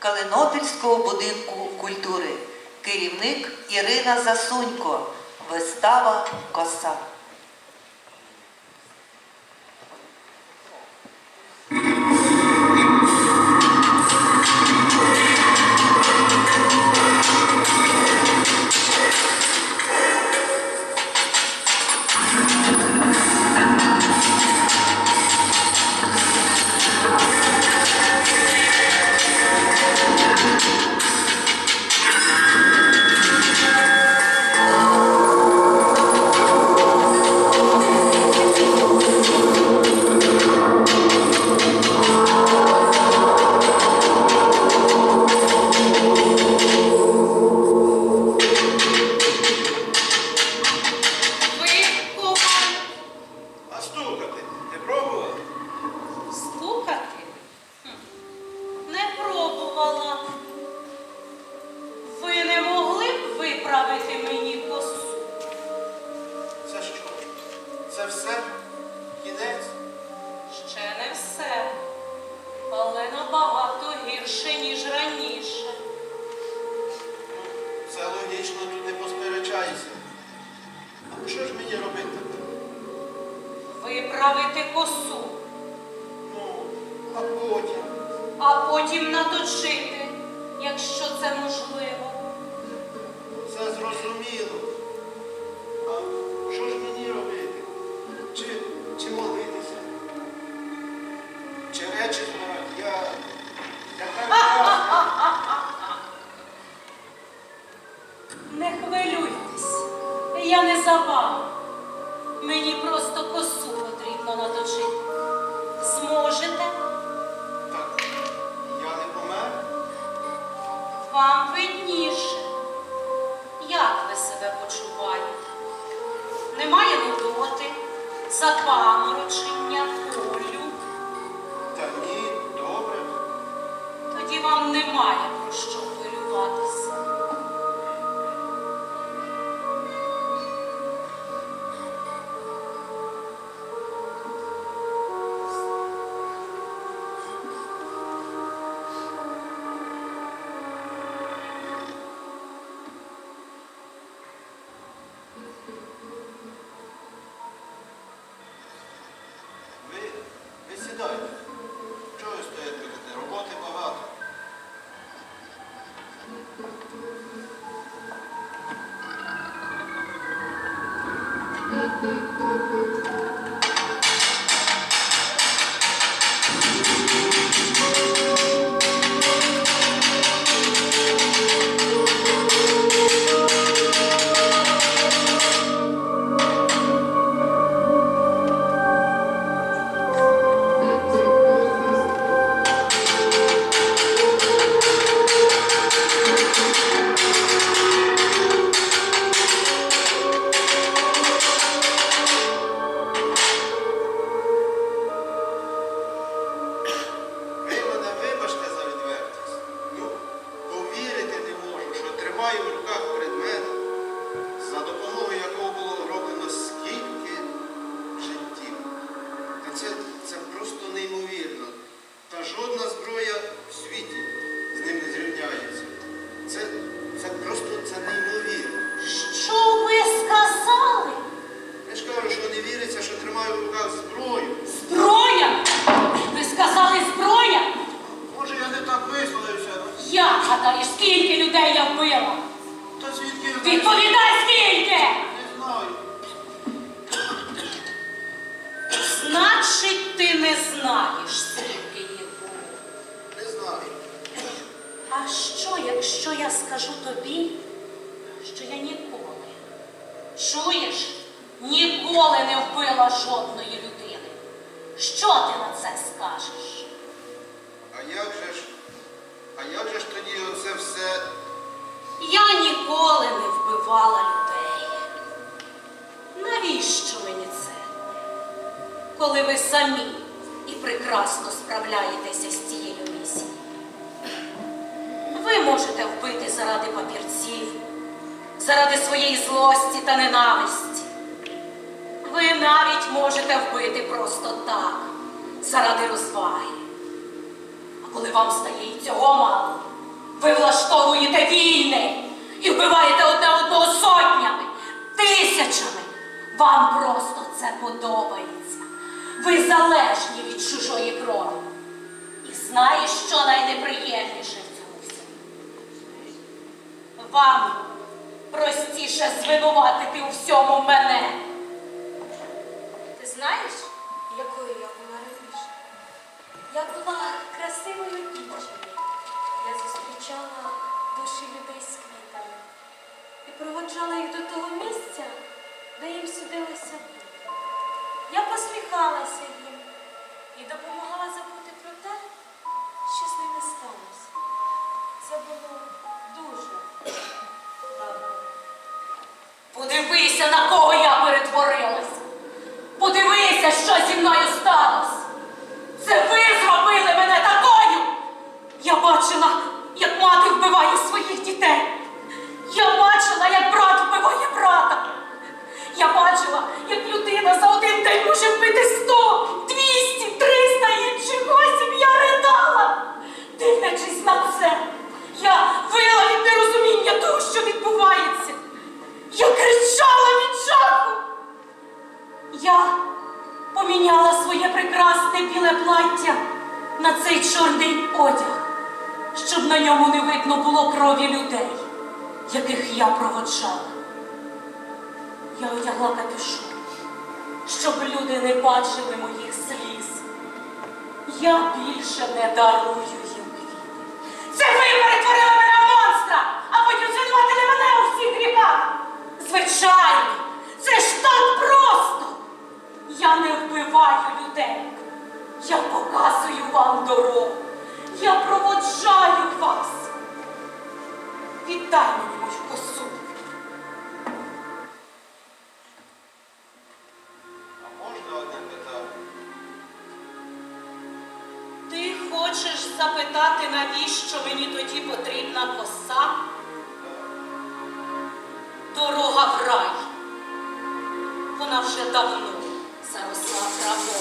Калинопільського будинку культури. Керівник Ірина Засунько. Вистава Коса. Наточити, якщо це можливо. Це зрозуміло. А що ж мені робити? Чи, чи молитися? Чи речі збирати? Я. Я так. Не хвилюйтесь, я не за вами. Мені просто косу потрібно наточити. Вам видніше. Як ви себе почуваєте? Немає нудоти, запаморочення, болю. Та ні, добре. Тоді вам немає про що Ви সময় উল্লেখ করে якщо я скажу тобі, що я ніколи, чуєш, ніколи не вбила жодної людини? Що ти на це скажеш? А як же ж? А як же ж тоді оце все? Я ніколи не вбивала людей. Навіщо мені це? Коли ви самі і прекрасно справляєтеся з цією. Ви можете вбити заради папірців, заради своєї злості та ненависті. Ви навіть можете вбити просто так, заради розваги. А коли вам стає і цього мало, Ви влаштовуєте війни і вбиваєте одне одного сотнями, тисячами. Вам просто це подобається. Ви залежні від чужої крові. І знаєш, що найнеприємніше? Вам простіше звинуватити у всьому мене. Ти знаєш, якою я була раніше? Я була красивою дівчиною. Я зустрічала душі людей з квітами і проводжала їх до того місця, де їм судилося бути. Я посміхалася їм і допомагала забути про те, що з ними сталося. Це було дуже. Подивися, на кого я поміняла своє прекрасне біле плаття на цей чорний одяг, щоб на ньому не видно було крові людей, яких я проводжала. Я одягла капюшон, щоб люди не бачили моїх сліз. Я більше не дарую їм квіти. Це ви перетворили мене в монстра, а потім звинуватили мене у всіх гріхах. Звичайно, вам дорогу. Я проводжаю вас. Віддай мені мою косу. А можна одне питання? Ти хочеш запитати, навіщо мені тоді потрібна коса? Дорога в рай. Вона вже давно заросла травою.